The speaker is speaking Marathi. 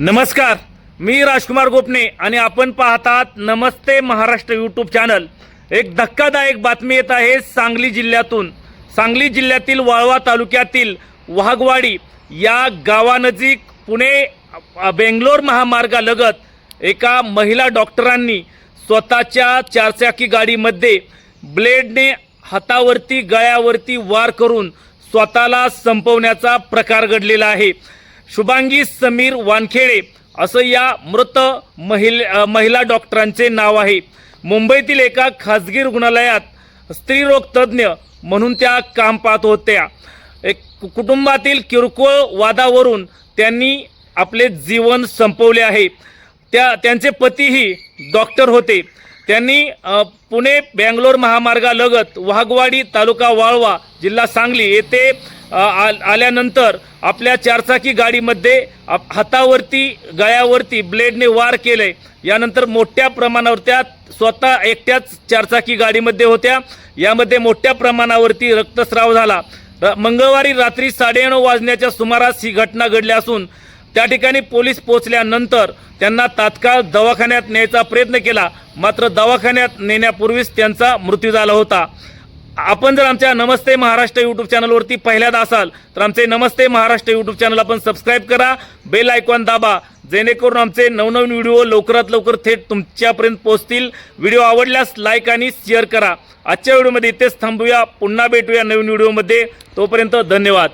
नमस्कार मी राजकुमार गोपने आणि आपण पाहतात नमस्ते महाराष्ट्र यूट्यूब चॅनल एक धक्कादायक बातमी येत आहे सांगली जिल्ह्यातून. सांगली जिल्ह्यातील वाळवा तालुक्यातील वाघवाडी या गावानजीक पुणे बेंगलोर महामार्गालगत एका महिला डॉक्टरांनी स्वतःच्या चारचाकी गाडीमध्ये ब्लेडने हातावरती गळ्यावरती वार करून स्वतःला संपवण्याचा प्रकार घडलेला आहे. शुभांगी समीर वानखेडे असं या मृत महिल महिला डॉक्टरांचे नाव आहे. मुंबईतील एका खाजगी रुग्णालयात स्त्रीरोग तज्ज्ञ म्हणून त्या काम पाहत होत्या. एक कुटुंबातील किरकोळ वादावरून त्यांनी आपले जीवन संपवले आहे. त्या त्यांचे पतीही डॉक्टर होते. त्यांनी पुणे बँगलोर महामार्गालगत वाघवाडी तालुका वाळवा जिल्हा सांगली येथे आ- आल्यानंतर आपल्या चारचाकी गाडीमध्ये आप- हातावरती गळ्यावरती ब्लेडने वार केले. यानंतर मोठ्या प्रमाणावर त्या स्वतः एकट्याच चारचाकी गाडीमध्ये होत्या. यामध्ये मोठ्या प्रमाणावरती रक्तस्राव झाला. र- मंगळवारी रात्री साडेनऊ वाजण्याच्या सुमारास ही घटना घडली असून त्या ठिकाणी पोलीस पोहोचल्यानंतर त्यांना तात्काळ दवाखान्यात न्यायचा प्रयत्न केला. मात्र दवाखान्यात नेण्यापूर्वीच त्यांचा मृत्यू झाला होता. आपण जर आमच्या नमस्ते महाराष्ट्र यूट्यूब चॅनलवरती पहिल्यांदा असाल तर आमचे नमस्ते महाराष्ट्र यूट्यूब चॅनल आपण सबस्क्राईब करा बेल आयकॉन दाबा जेणेकरून आमचे नवनवीन व्हिडिओ लवकरात लवकर थेट तुमच्यापर्यंत पोहोचतील. व्हिडिओ आवडल्यास लाईक आणि शेअर करा. आजच्या व्हिडिओमध्ये इथेच थांबूया. पुन्हा भेटूया नवीन व्हिडिओमध्ये. तोपर्यंत धन्यवाद.